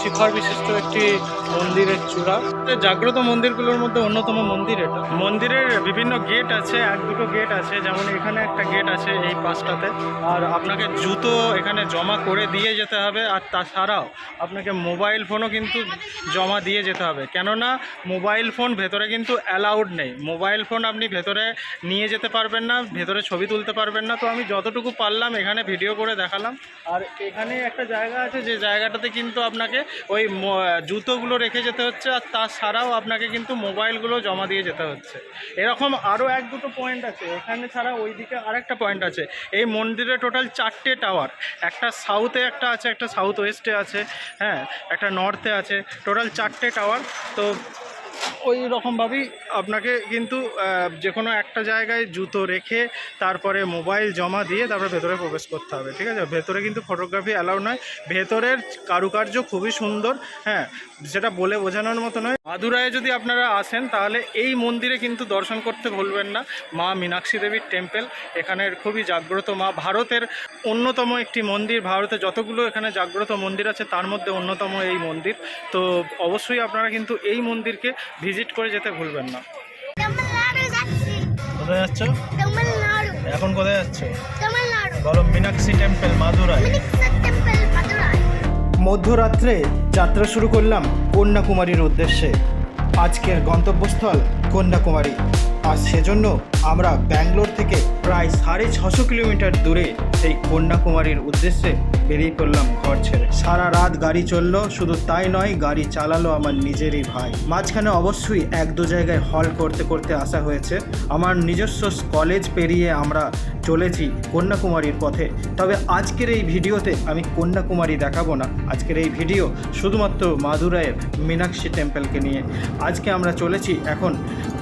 শিখর বিশিষ্ট একটি মন্দিরের চূড়া। জাগ্রত মন্দিরগুলোর মধ্যে অন্যতম মন্দির এটা? মন্দিরের বিভিন্ন গেট আছে, এক দুটো গেট আছে, যেমন এখানে একটা গেট আছে এই পাশটাতে আর আপনাকে জুতো এখানে জমা করে দিয়ে যেতে হবে, আর তাছাড়াও আপনাকে মোবাইল ফোনও কিন্তু জমা দিয়ে যেতে হবে। কেননা মোবাইল ফোন ভেতরে কিন্তু অ্যালাউড নেই। মোবাইল ফোন আপনি ভেতরে নিয়ে যেতে পারবেন না, ভেতরে ছবি তুলতে পারবেন না। তো আমি যতটুকু পারলাম এখানে ভিডিও করে দেখালাম। আর এখানে একটা জায়গা আছে, যে জায়গাটাতে কিন্তু আপনাকে ওই জুতোগুলো রেখে যেতে হচ্ছে, আর তাছাড়াও আপনাকে কিন্তু মোবাইলগুলো জমা দিয়ে যেতে হচ্ছে। এরকম আরও এক দুটো পয়েন্ট আছে। ওখানে ছাড়া ওইদিকে আরেকটা পয়েন্ট আছে। এই মন্দিরে টোটাল চারটে টাওয়ার একটা সাউথে একটা আছে, একটা সাউথ ওয়েস্টে আছে হ্যাঁ একটা নর্থে আছে। টোটাল চারটে টাওয়ার তো ওই রকমভাবেই আপনাকে কিন্তু যে কোনো একটা জায়গায় জুতো রেখে তারপরে মোবাইল জমা দিয়ে তারপরে ভেতরে প্রবেশ করতে হবে, ঠিক আছে? ভেতরে কিন্তু ফটোগ্রাফি অ্যালাউ নয়, ভেতরের কারুকার্য খুবই সুন্দর হ্যাঁ? সেটা বলে বোঝানোর মতো নয়। মাদুরায় যদি আপনারা আসেন, তাহলে এই মন্দিরে কিন্তু দর্শন করতে ভুলবেন না। মা মীনাক্ষী দেবীর টেম্পেল এখানের খুবই জাগ্রত মা। ভারতের অন্যতম একটি মন্দির, ভারতে যতগুলো এখানে জাগ্রত মন্দির আছে, তার মধ্যে অন্যতম এই মন্দির। তো অবশ্যই আপনারা কিন্তু এই মন্দিরকে ভিজিট করে যেতে ভুলবেন না। কোথায় যাচ্ছ? এখন কোথায় যাচ্ছ? বলো মীনাক্ষী টেম্পল মাদুরাই। টেম্পল মাদুরাই। মধ্যরাত্রে যাত্রা শুরু করলাম কন্যাকুমারীর উদ্দেশ্যে। আজকের গন্তব্যস্থল কন্যাকুমারী। আর সেজন্য আমরা ব্যাঙ্গালোর থেকে প্রায় সাড়ে ছশো কিলোমিটার দূরে সেই কন্যাকুমারীর উদ্দেশ্যে বেরিয়ে পড়লাম ঘর ছেড়ে। সারা রাত গাড়ি চলল, শুধু তাই নয়, গাড়ি চালালো আমার নিজেরই ভাই। মাঝখানে অবশ্যই এক দু জায়গায় হল করতে করতে আসা হয়েছে। আমার নিজস্ব কলেজ পেরিয়ে আমরা চলেছি কন্যাকুমারীর পথে। তবে আজকের এই ভিডিওতে আমি কন্যাকুমারী দেখাবো না। আজকের এই ভিডিও শুধুমাত্র মাদুরাইয়ের মীনাক্ষী টেম্পলকে নিয়ে। আজকে আমরা চলেছি এখন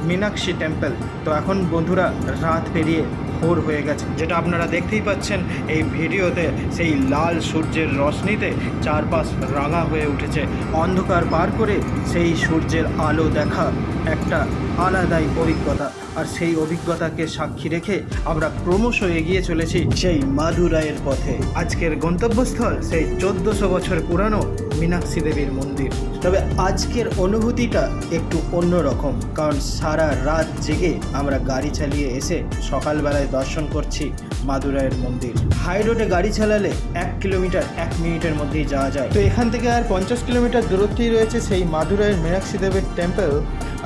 মীনাক্ষী টেম্পল। তো এখন বন্ধুরা, রাত পেরিয়ে ভোর হয়ে গেছে। যেটা আপনারা দেখতেই পাচ্ছেন এই ভিডিওতে, সেই লাল সূর্যের রশ্মিতে চারপাশ রাঙা হয়ে উঠেছে। অন্ধকার পার করে সেই সূর্যের আলো দেখা একটা আলাদাই অভিজ্ঞতা। আর সেই অভিজ্ঞতাকে সাক্ষী রেখে আমরা ক্রমশ এগিয়ে চলেছি সেই মাদুরাইয়ের পথে। আজকের গন্তব্যস্থল সেই চোদ্দশো বছর পুরানো মীনাক্ষী দেবীর মন্দির। তবে আজকের অনুভূতিটা একটু অন্যরকম, কারণ সারা রাত জেগে আমরা গাড়ি চালিয়ে এসে সকালবেলায় দর্শন করছি মাদুরাইয়ের মন্দির। হাই রোডে গাড়ি চালালে এক কিলোমিটার এক মিনিটের মধ্যেই যাওয়া যায়। তো এখান থেকে আর পঞ্চাশ কিলোমিটার দূরত্বেই রয়েছে সেই মাদুরাইয়ের মীনাক্ষী দেবের টেম্পল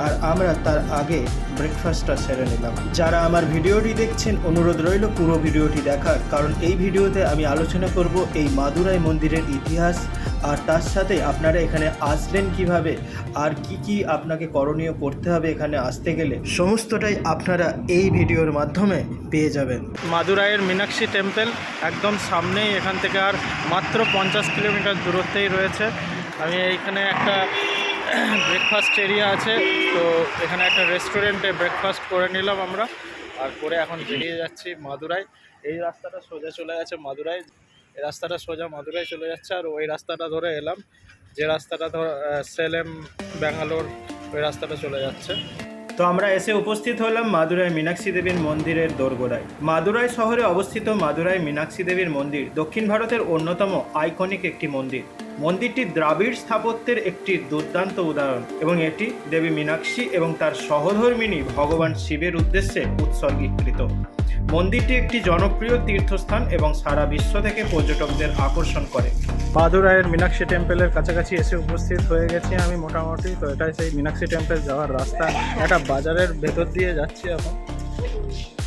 আর আমরা তার আগে ব্রেকফাস্টটা সেরে নিলাম। যারা আমার ভিডিওটি দেখছেন, অনুরোধ রইল পুরো ভিডিওটি দেখার, কারণ এই ভিডিওতে আমি আলোচনা করব এই মাদুরাই মন্দিরের ইতিহাস, আর তার সাথে আপনারা এখানে আসবেন কীভাবে, আর কি কি আপনাকে করণীয় করতে হবে এখানে আসতে গেলে, সমস্তটাই আপনারা এই ভিডিওর মাধ্যমে পেয়ে যাবেন। মাদুরাইয়ের মীনাক্ষী টেম্পল একদম সামনেই, এখান থেকে আর মাত্র পঞ্চাশ কিলোমিটার দূরত্বেই রয়েছে। আমি এইখানে একটা ব্রেকফাস্ট এরিয়া আছে, তো এখানে একটা রেস্টুরেন্টে ব্রেকফাস্ট করে নিলাম আমরা। আর করে এখন বেরিয়ে যাচ্ছি মাদুরাই। এই রাস্তাটা সোজা চলে গেছে মাদুরাই। এই রাস্তাটা সোজা মাদুরাই চলে যাচ্ছে, আর ওই রাস্তাটা ধরে এলাম। যে রাস্তাটা ধর সেলেম, ব্যাঙ্গালোর, ওই রাস্তাটা চলে যাচ্ছে। তো আমরা এসে উপস্থিত হলাম মাদুরাই মীনাক্ষী দেবীর মন্দিরের দোরগোড়ায়। মাদুরাই শহরে অবস্থিত মাদুরাই মীনাক্ষী দেবীর মন্দির দক্ষিণ ভারতের অন্যতম আইকনিক একটি মন্দির। মন্দিরটি দ্রাবিড় স্থাপত্যের একটি দুর্দান্ত উদাহরণ এবং এটি দেবী মীনাক্ষী এবং তার সহধর্মিণী ভগবান শিবের উদ্দেশ্যে উৎসর্গীকৃত। মন্দিরটি একটি জনপ্রিয় তীর্থস্থান এবং সারা বিশ্ব থেকে পর্যটকদের আকর্ষণ করে। মাদুরাইয়ের মীনাক্ষী টেম্পলের কাছাকাছি এসে উপস্থিত হয়ে গেছি আমি মোটামুটি, তো এটাই সেই মীনাক্ষী টেম্পল যাওয়ার রাস্তা। একটা বাজারের ভেতর দিয়ে যাচ্ছি এখন।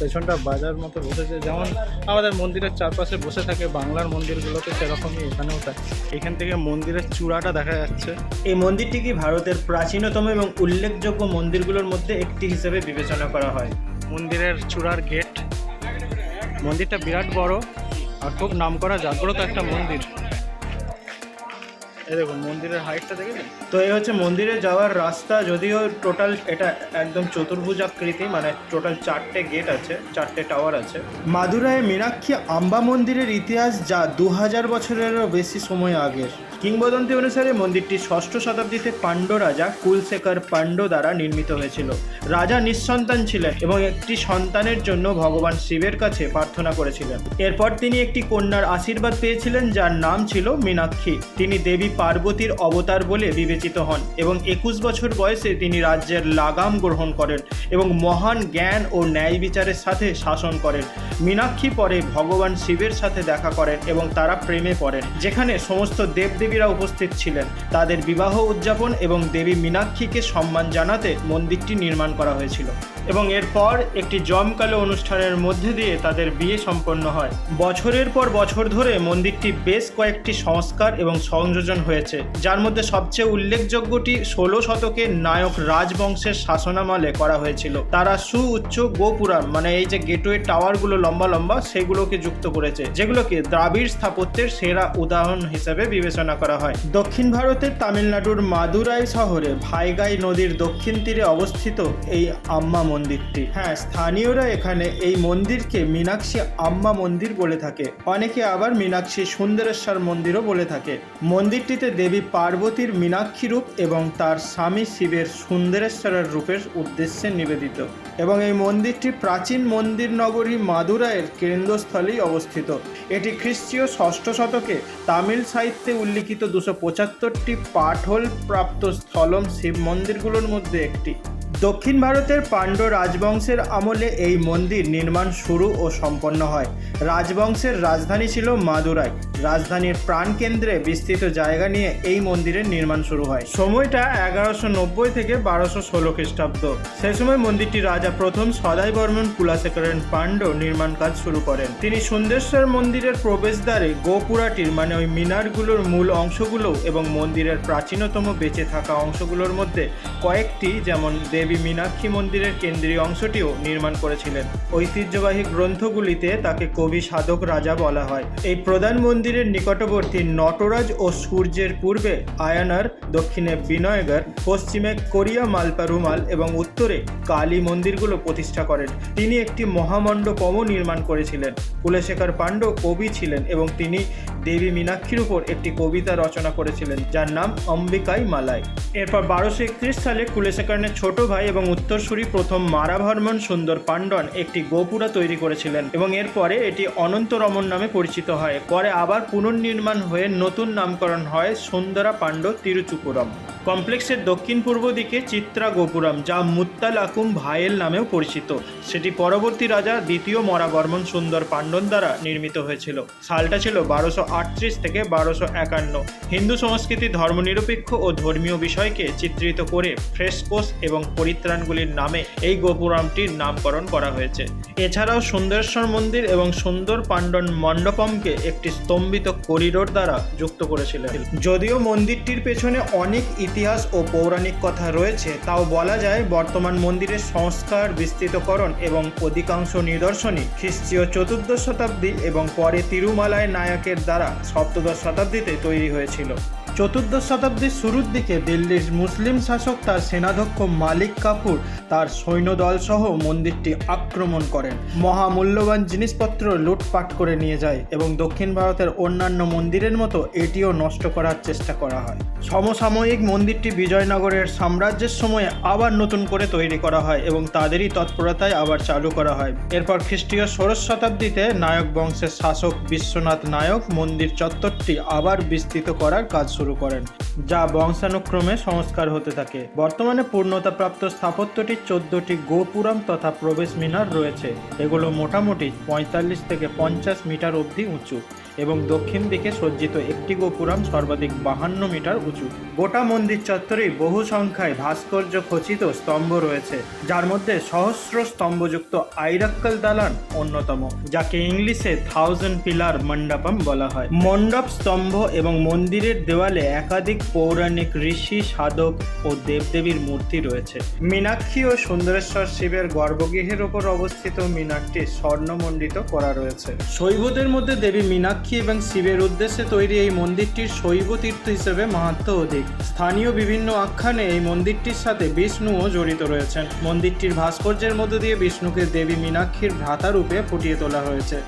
পেছনটা বাজার মতো বসেছে। যেমন আমাদের মন্দিরের চারপাশে বসে থাকে বাংলার মন্দিরগুলোতে সেরকমই এখানেও তাই। এখান থেকে মন্দিরের চূড়াটা দেখা যাচ্ছে। এই মন্দিরটি কি ভারতের প্রাচীনতম এবং উল্লেখযোগ্য মন্দিরগুলোর মধ্যে একটি হিসেবে বিবেচনা করা হয়? মন্দিরের চূড়ার গেট মন্দিরটা বিরাট বড় আর খুব নামকরা জাগ্রত একটা মন্দির। এই দেখুন, মন্দিরের হাইটটা দেখেছেন তো এই হচ্ছে মন্দিরে যাওয়ার রাস্তা, যদিও টোটাল এটা একদম চতুর্ভুজ আকৃতি মানে টোটাল চারটে গেট আছে, চারটে টাওয়ার আছে। মাদুরায় মীনাক্ষী আম্বা মন্দিরের ইতিহাস যা দু হাজার বছরেরও বেশি সময় আগের। কিংবদন্তি অনুসারে মন্দিরটি ষষ্ঠ শতাব্দীতে পাণ্ড্য রাজা কুলশেখর পাণ্ড্য দ্বারা নির্মিত হয়েছিল। রাজা নিঃসন্তান ছিলেন এবং একটি সন্তানের জন্য ভগবান শিবের কাছে প্রার্থনা করেছিলেন। এরপর তিনি একটি কন্যার আশীর্বাদ পেয়েছিলেন, যার নাম ছিল মীনাক্ষী। তিনি দেবী পার্বতীর অবতার বলে বিবেচিত হন এবং একুশ বছর বয়সে তিনি রাজ্যের লাগাম গ্রহণ করেন এবং মহান জ্ঞান ও ন্যায় বিচারের সাথে শাসন করেন। মীনাক্ষী পরে ভগবান শিবের সাথে দেখা করেন এবং তারা প্রেমে পড়েন, যেখানে সমস্ত দেবদেবীরা উপস্থিত ছিলেন। তাদের বিবাহ উদযাপন এবং দেবী মীনাক্ষীকে সম্মান জানাতে মন্দিরটি নির্মাণ করা হয়েছিল এবং এরপর একটি জমকালো অনুষ্ঠানের মধ্যে দিয়ে তাদের বিয়ে সম্পন্ন হয়। বছরের পর বছর ধরে মন্দিরটি বেশ কয়েকটি সংস্কার এবং সংযোজন হয়েছে, যার মধ্যে সবচেয়ে উল্লেখযোগ্যটি ষোলো শতকে নায়ক রাজবংশের শাসনামলে করা হয়েছিল। তারা সুউচ্চ গোপুরাম মানে এই যে গেটওয়ে টাওয়ারগুলো লম্বা লম্বা, সেগুলোকে যুক্ত করেছে, যেগুলোকে দ্রাবিড় স্থাপত্যের সেরা উদাহরণ হিসেবে বিবেচনা করা হয়। দক্ষিণ ভারতের তামিলনাড়ুর মাদুরাই শহরে ভাইগাই নদীর দক্ষিণ তীরে অবস্থিত এই আম্মা মন্দিরটি। হ্যাঁ স্থানীয়রা এখানে এই মন্দিরকে মীনাক্ষী আম্মা মন্দির বলে থাকে। অনেকে আবার মীনাক্ষী সুন্দরেশ্বর মন্দিরও বলে থাকে। মন্দিরটিতে দেবী পার্বতীর মীনাক্ষী রূপ এবং তার স্বামী শিবের সুন্দরেশ্বরের রূপের উদ্দেশ্যে নিবেদিত এবং এই মন্দিরটি প্রাচীন মন্দির নগরী মাদুরাইয়ের কেন্দ্রস্থলেই অবস্থিত। এটি খ্রিস্টীয় ষষ্ঠ শতকে তামিল সাহিত্যে উল্লিখিত দুশো পঁচাত্তরটি পাঠল প্রাপ্ত স্থলম শিব মন্দিরগুলোর মধ্যে একটি। দক্ষিণ ভারতের পাণ্ড্য রাজবংশের আমলে এই মন্দির নির্মাণ শুরু ও সম্পন্ন হয়। রাজবংশের রাজধানী ছিল মাদুরাই। রাজধানীর প্রাণকেন্দ্রে বিস্তৃত জায়গা নিয়ে এই মন্দিরের নির্মাণ শুরু হয়। সময়টা এগারোশো নব্বই থেকে বারোশো ষোলো খ্রিস্টাব্দ। সেই সময় মন্দিরটি রাজা প্রথম সদাই বর্মন কুলাশেখরেন পাণ্ড নির্মাণ কাজ শুরু করেন। তিনি সুন্দেশ্বর মন্দিরের প্রবেশদ্বারে গোপুরাটির মানে ওই মিনারগুলোর মূল অংশগুলো এবং মন্দিরের প্রাচীনতম বেঁচে থাকা অংশগুলোর মধ্যে কয়েকটি, যেমন দেবী মীনাক্ষী মন্দিরের কেন্দ্রীয় অংশটিও নির্মাণ করেছিলেন। ঐতিহ্যবাহী গ্রন্থগুলিতে তাকে কবি সাধক রাজা বলা হয়। এই প্রধান মন্দিরের নিকটবর্তী নটরাজ ও সূর্যের পূর্বে আয়ানার, দক্ষিণে বিনয়গর পশ্চিমে কোরিয়া মালপারুমাল এবং উত্তরে কালী মন্দিরগুলো প্রতিষ্ঠা করেন। তিনি একটি মহামণ্ডপমও নির্মাণ করেছিলেন। কুলশেখর পাণ্ড কবি ছিলেন এবং তিনি দেবী মীনাক্ষীর উপর একটি কবিতা রচনা করেছিলেন, যার নাম অম্বিকাই মালাই। এরপর বারোশো একত্রিশ সালে কুলেশেখরের ছোট ভাই এবং উত্তরসূরি প্রথম মারাভর্মন সুন্দর পাণ্ডন একটি গোপুরা তৈরি করেছিলেন এবং এরপরে এটি অনন্ত অনন্তরমন নামে পরিচিত হয়। পরে আবার পুনর্নির্মাণ হয়ে নতুন নামকরণ হয় সুন্দরা পাণ্ড তিরুচুপুরম। কমপ্লেক্সের দক্ষিণ পূর্ব দিকে চিত্রা গোপুরাম যা মুত্তালাকুম ভায়েল নামেও পরিচিত। সেটি পরবর্তী রাজা দ্বিতীয় মরাবর্মন সুন্দর পাণ্ডন দ্বারা নির্মিত হয়েছিল। সালটা ছিল বারোশো আটত্রিশ থেকে বারোশো একান্ন। হিন্দু সংস্কৃতি ধর্মনিরপেক্ষ ও ধর্মীয় বিষয়কে চিত্রিত করে ফ্রেস্কোস এবং পরিত্রাণগুলির নামে এই গোপুরামটির নামকরণ করা হয়েছে। এছাড়াও সুন্দরেশ্বর মন্দির এবং সুন্দর পাণ্ডন মণ্ডপমকে একটি স্তম্ভিত করিডোর দ্বারা যুক্ত করেছিলেন। যদিও মন্দিরটির পেছনে অনেক ও পৌরাণিক কথা রয়েছে, তাও বলা যায় বর্তমান মন্দিরের সংস্কার, বিস্তৃতকরণ এবং অধিকাংশ নিদর্শনই খ্রিস্টীয় চতুর্দশ শতাব্দী এবং পরে তিরুমালায় নায়কের দ্বারা সপ্তদশ শতাব্দীতে তৈরি হয়েছিল। চতুর্দশ শতাব্দীর শুরুর দিকে দিল্লির মুসলিম শাসক তার সেনাধ্যক্ষ মালিক কাপুর তার সৈন্যদল সহ মন্দিরটি আক্রমণ করেন। মহামূল্যবান জিনিসপত্র লুটপাট করে নিয়ে যায় এবং দক্ষিণ ভারতের অন্যান্য মন্দিরের মতো এটিও নষ্ট করার চেষ্টা করা হয়। সমসাময়িক মন্দিরটি বিজয়নগরের সাম্রাজ্যের সময়ে আবার নতুন করে তৈরি করা হয় এবং তাদেরই তৎপরতায় আবার চালু করা হয়। এরপর খ্রিস্টীয় ষোড়শ শতাব্দীতে নায়ক বংশের শাসক বিশ্বনাথ নায়ক মন্দির চত্বরটি আবার বিস্তৃত করার কাজ শুরু করেন, যা বংশানুক্রমে সংস্কার হতে থাকে। বর্তমানে পূর্ণতাপ্রাপ্ত স্থাপত্যটি চোদ্দটি গোপুরম তথা প্রবেশ মিনার রয়েছে। এগুলো মোটামুটি পঁয়তাল্লিশ থেকে পঞ্চাশ মিটার অবধি উঁচু। এবং দক্ষিণ দিকে সজ্জিত একটি গোপুরম সর্বাধিক বাহান্ন মিটার উঁচু। গোটা মন্দির চত্বরেই বহু সংখ্যায় ভাস্কর্য খচিত স্তম্ভ রয়েছে, যার মধ্যে সহস্র স্তম্ভযুক্ত আইরাক্কাল দালান অন্যতম, যাকে ইংলিশে থাউজেন্ড পিলার মণ্ডপম বলা হয়। মণ্ডপ স্তম্ভ এবং মন্দিরের দেওয়ালে একাধিক পৌরাণিক ঋষি, সাধক ও দেবদেবীর মূর্তি রয়েছে। মীনাক্ষী ও সুন্দরেশ্বর শিবের গর্ভগৃহের ওপর অবস্থিত মিনারটি স্বর্ণমণ্ডিত করা রয়েছে। শৈবদের মধ্যে দেবী মীনাক্ষী এবং শিবের উদ্দেশ্যে তৈরি এই মন্দিরটির শৈব তীর্থ হিসেবে মাহাত্ম অধিক। স্থানীয় বিভিন্ন আখ্যানে এই মন্দিরটির সাথে বিষ্ণুও জড়িত রয়েছেন। মন্দিরটির ভাস্কর্যের মধ্য দিয়ে বিষ্ণুকে দেবী মীনাক্ষীর ভ্রাতারূপে ফুটিয়ে তোলা হয়েছে।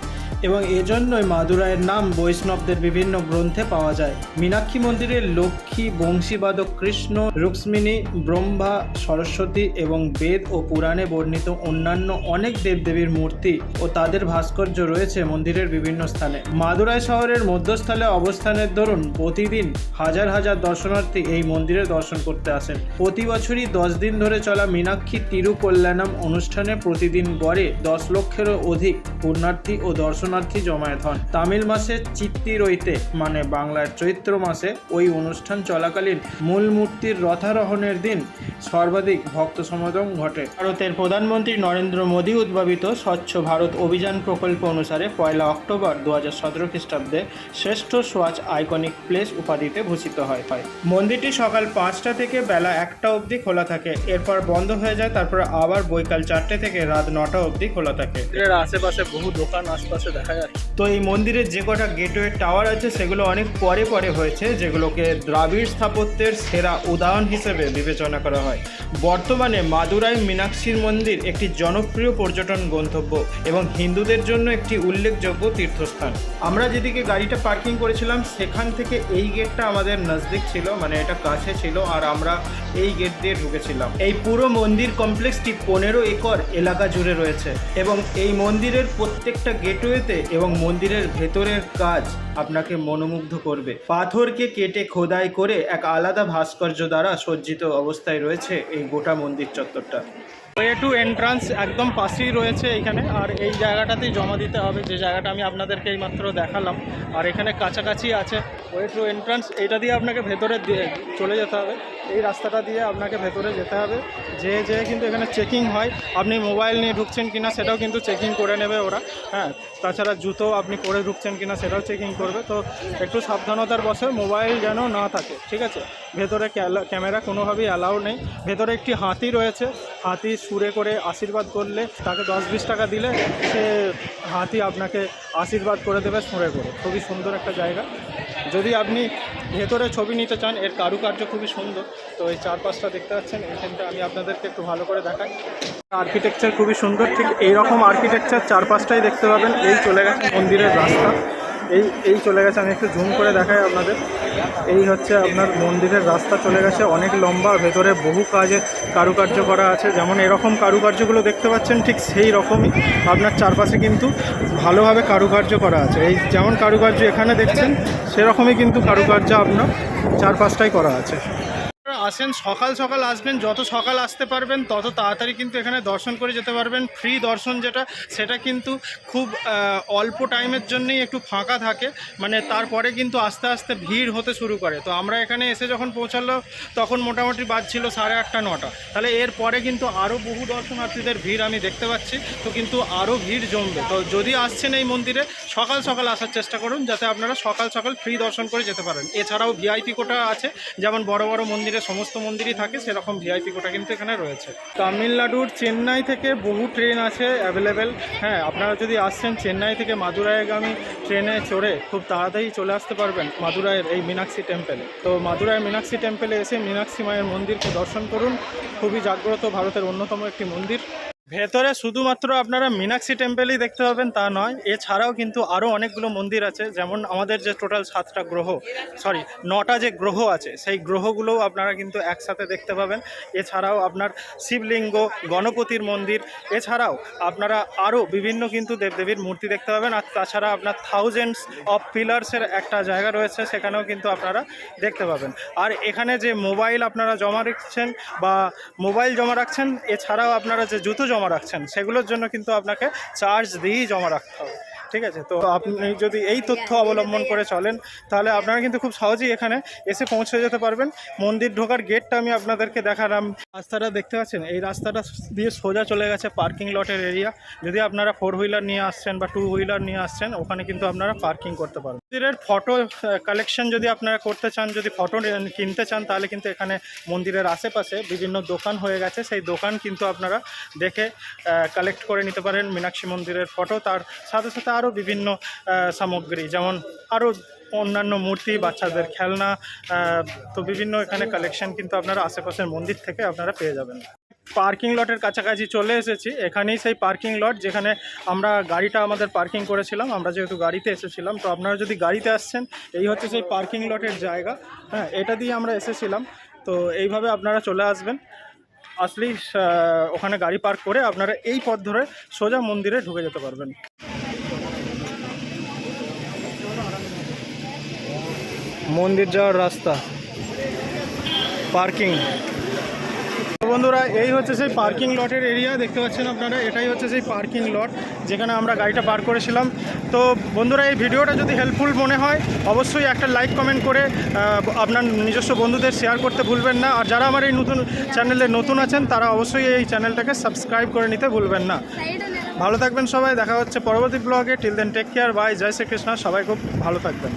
এবং এজন্যই মাদুরাইয়ের নাম বৈষ্ণবদের বিভিন্ন গ্রন্থে পাওয়া যায়। মীনাক্ষী মন্দিরে লক্ষ্মী, বংশীবাদক কৃষ্ণ, রুক্মিণী, ব্রহ্মা, সরস্বতী এবং বেদ ও পুরাণে বর্ণিত অন্যান্য অনেক দেবদেবীর মূর্তি ও তাদের ভাস্কর্য রয়েছে মন্দিরের বিভিন্ন স্থানে। মাদুরাই শহরের মধ্যস্থলে অবস্থানের দরুন প্রতিদিন হাজার হাজার দর্শনার্থী এই মন্দিরে দর্শন করতে আসেন। প্রতি বছরই দশ দিন ধরে চলা মীনাক্ষী তিরুকল্যাণম অনুষ্ঠানে প্রতিদিন গড়ে দশ লক্ষেরও অধিক পুণ্যার্থী ও দর্শনার্থী জমায়েত হন তামিল মাসে চিত্তিরইতে মানে বাংলার চৈত্র মাসে ওই অনুষ্ঠান চলাকালীন মূল মূর্তির রথারোহণের দিন সর্বাধিক ভক্ত সমাগম ঘটে। ভারতের প্রধানমন্ত্রী নরেন্দ্র মোদী উদ্ভাবিত স্বচ্ছ ভারত অভিযান প্রকল্প অনুসারে পয়লা অক্টোবর দু হাজার সতেরো খ্রিস্টাব্দে শ্রেষ্ঠ সোয়াচ আইকনিক প্লেস উপাধিতে ভূষিত হয় হয়। মন্দিরটি সকাল পাঁচটা থেকে বেলা একটা অবধি খোলা থাকে। এরপর বন্ধ হয়ে যায় তারপর আবার বৈকাল চারটে থেকে রাত নটা অবধি খোলা থাকে। এর আশেপাশে বহু দোকান আশপাশে দেখা যাচ্ছে তো এই মন্দিরের যে কটা গেটওয়ে টাওয়ার আছে, সেগুলো অনেক পরে পরে হয়েছে, যেগুলোকে দ্রাবিড় স্থাপত্যের সেরা উদাহরণ হিসেবে বিবেচনা করা হয়। বর্তমানে মাদুরাই মীনাক্ষীর মন্দির একটি জনপ্রিয় পর্যটন গন্তব্য এবং হিন্দুদের জন্য একটি উল্লেখযোগ্য তীর্থস্থান। আমরা যেদিকে গাড়িটা পার্কিং করেছিলাম, সেখান থেকে এই গেটটা আমাদের নজদিক ছিল মানে এটা কাছে ছিল, আর আমরা এই গেট দিয়ে ঢুকেছিলাম। এই পুরো মন্দির কমপ্লেক্সটি পনেরো একর এলাকা জুড়ে রয়েছে এবং এই মন্দিরের প্রত্যেকটা গেটওয়েতে এবং মন্দিরের ভেতরের কাজ আপনাকে মনোমুগ্ধ করবে। পাথরকে কেটে খোদাই করে এক আলাদা ভাস্কর্য দ্বারা সজ্জিত অবস্থায় রয়েছে এই গোটা মন্দির চত্বরটা। ওয়ে টু এন্ট্রান্স একদম পাশেই রয়েছে এখানে। আর এই জায়গাটাতেই জমা দিতে হবে। যে জায়গাটা আমি আপনাদেরকে এইমাত্র দেখালাম। আর এখানে কাছাকাছি আছে। ওয়ে টু এন্ট্রান্স এটা দিয়ে আপনাকে ভেতরে চলে যেতে হবে। এই রাস্তাটা দিয়ে আপনাকে ভেতরে যেতে হবে। যে যে কিন্তু এখানে চেকিং হয়, আপনি মোবাইল নিয়ে ঢুকছেন কিনা সেটাও কিন্তু চেকিং করে নেবে ওরা হ্যাঁ। তাছাড়া জুতো আপনি পরে ঢুকছেন কিনা সেটাও চেকিং করবে। তো একটু সাবধানতার বসে মোবাইল যেন না থাকে, ঠিক আছে? ভেতরে ক্যামেরা কোনোভাবেই অ্যালাউ নেই। ভেতরে একটি হাতি রয়েছে, হাতি সুরে করে আশীর্বাদ করলে, তাকে দশ বিশ টাকা দিলে সে হাতি আপনাকে আশীর্বাদ করে দেবে সুরে করে। খুবই সুন্দর একটা জায়গা। যদি আপনি ভেতরে ছবি নিতে চান, এর কারুকার্য খুবই সুন্দর। তো এই চারপাশটা দেখতে পাচ্ছেন এইখানটা আমি আপনাদেরকে একটু ভালো করে দেখাই। আর্কিটেকচার খুবই সুন্দর, ঠিক এইরকম আর্কিটেকচার চারপাশটাই দেখতে পাবেন। এই চলে গেছে মন্দিরের রাস্তা। এই এই চলে গেছে, আমি একটু জুম করে দেখাই আপনাদের। এই হচ্ছে আপনার মন্দিরের রাস্তা চলে গেছে। অনেক লম্বা, ভেতরে বহু কাজে কারুকার্য করা আছে। যেমন এরকম কারুকার্যগুলো দেখতে পাচ্ছেন, ঠিক সেই রকমই আপনার চারপাশে কিন্তু ভালোভাবে কারুকার্য করা আছে। এই যেমন কারুকার্য এখানে দেখছেন, সেরকমই কিন্তু কারুকার্য আপনার চারপাশটাই করা আছে। আসেন, সকাল সকাল আসবেন, যত সকাল আসতে পারবেন, তত তাড়াতাড়ি কিন্তু এখানে দর্শন করে যেতে পারবেন। ফ্রি দর্শন যেটা, সেটা কিন্তু খুব অল্প টাইমের জন্যই একটু ফাঁকা থাকে। মানে তারপরে কিন্তু আস্তে আস্তে ভিড় হতে শুরু করে। তো আমরা এখানে এসে যখন পৌঁছালো, তখন মোটামুটি বাজছিল সাড়ে আটটা, নটা। তাহলে এর পরে কিন্তু আরও বহু দর্শনার্থীদের ভিড় আমি দেখতে পাচ্ছি। তো কিন্তু আরও ভিড় জমবে। তো যদি আসছেন এই মন্দিরে, সকাল সকাল আসার চেষ্টা করুন, যাতে আপনারা সকাল সকাল ফ্রি দর্শন করে যেতে পারেন। এছাড়াও ভিআইপি কোটা আছে, যেমন বড় বড় মন্দিরে সমস্ত মন্দিরই থাকে, সেরকম ভিআইপি কোটা কিন্তু এখানে রয়েছে। তামিলনাড়ুর চেন্নাই থেকে বহু ট্রেন আছে অ্যাভেলেবেল হ্যাঁ আপনারা যদি আসছেন চেন্নাই থেকে মাদুরাইগামী ট্রেনে চড়ে, খুব তাড়াতাড়ি চলে আসতে পারবেন মাদুরাইয়ের এই মীনাক্ষী টেম্পেলে তো মাদুরাই মীনাক্ষী টেম্পেলে এসে মীনাক্ষী মায়ের মন্দিরকে দর্শন করুন। খুবই জাগ্রত ভারতের অন্যতম একটি মন্দির। ভেতরে শুধুমাত্র আপনারা মীনাক্ষী টেম্পেলই দেখতে পাবেন তা নয়, এছাড়াও কিন্তু আরও অনেকগুলো মন্দির আছে, যেমন আমাদের যে টোটাল সাতটা গ্রহ সরি নটা যে গ্রহ আছে, সেই গ্রহগুলোও আপনারা কিন্তু একসাথে দেখতে পাবেন। এছাড়াও আপনার শিবলিঙ্গ, গণপতির মন্দির, এছাড়াও আপনারা আরও বিভিন্ন কিন্তু দেবদেবীর মূর্তি দেখতে পাবেন, আর তাছাড়া আপনার থাউজেন্ডস অফ পিলার্সের একটা জায়গা রয়েছে, সেখানেও কিন্তু আপনারা দেখতে পাবেন। আর এখানে যে মোবাইল আপনারা জমা রাখছেন বা মোবাইল জমা রাখছেন, এছাড়াও আপনারা যে জুতো জমা রাখছেন সেগুলোর জন্য কিন্তু আপনাকে চার্জ দিয়েই জমা রাখতে হবে। ঠিক আছে? তো আপনি যদি এই তথ্য অবলম্বন করে চলেন, তাহলে আপনারা কিন্তু খুব সহজেই এখানে এসে পৌঁছে যেতে পারবেন। মন্দির ঢোকার গেটটা আমি আপনাদেরকে দেখালাম। রাস্তাটা দেখতে পাচ্ছেন? এই রাস্তাটা দিয়ে সোজা চলে গেছে পার্কিং লটের এরিয়া যদি আপনারা ফোর হুইলার নিয়ে আসছেন বা টু হুইলার নিয়ে আসছেন, ওখানে কিন্তু আপনারা পার্কিং করতে পারবেন। মন্দিরের ফটো কালেকশন যদি আপনারা করতে চান, যদি ফটো কিনতে চান, তাহলে কিন্তু এখানে মন্দিরের আশেপাশে বিভিন্ন দোকান হয়ে গেছে। সেই দোকান কিন্তু আপনারা দেখে কালেক্ট করে নিতে পারেন মীনাক্ষী মন্দিরের ফটো তার সাথে সাথে আরও বিভিন্ন সামগ্রী, যেমন আরও অন্যান্য মূর্তি, বাচ্চাদের খেলনা তো বিভিন্ন এখানে কালেকশন কিন্তু আপনারা আশেপাশের মন্দির থেকে আপনারা পেয়ে যাবেন। পার্কিং লটের কাছাকাছি চলে এসেছি। এখানেই সেই পার্কিং লট যেখানে আমরা গাড়িটা আমাদের পার্কিং করেছিলাম। আমরা যেহেতু গাড়িতে এসেছিলাম, তো আপনারা যদি গাড়িতে আসছেন, এই হচ্ছে সেই পার্কিং লটের জায়গা। হ্যাঁ এটা দিয়ে আমরা এসেছিলাম। তো এইভাবে আপনারা চলে আসবেন। আসলেই ওখানে গাড়ি পার্ক করে আপনারা এই পথ ধরে সোজা মন্দিরে ঢুকে যেতে পারবেন। মন্দির যাওয়ার রাস্তা। পার্কিং। বন্ধুরা, এই হচ্ছে সেই পার্কিং লটের এরিয়া, দেখতে পাচ্ছেন আপনারা? এটাই হচ্ছে সেই পার্কিং লট, যেখানে আমরা গাড়িটা পার্ক করেছিলাম। তো বন্ধুরা, এই ভিডিওটা যদি হেল্পফুল মনে হয়, অবশ্যই একটা লাইক কমেন্ট করে আপনার নিজস্ব বন্ধুদের শেয়ার করতে ভুলবেন না। আর যারা আমার এই নতুন চ্যানেলে নতুন আছেন, তারা অবশ্যই এই চ্যানেলটাকে সাবস্ক্রাইব করে নিতে ভুলবেন না। ভালো থাকবেন সবাই, দেখা হচ্ছে পরবর্তী ব্লগে till then take care bye জয় শ্রীকৃষ্ণ, সবাই খুব ভালো থাকবেন।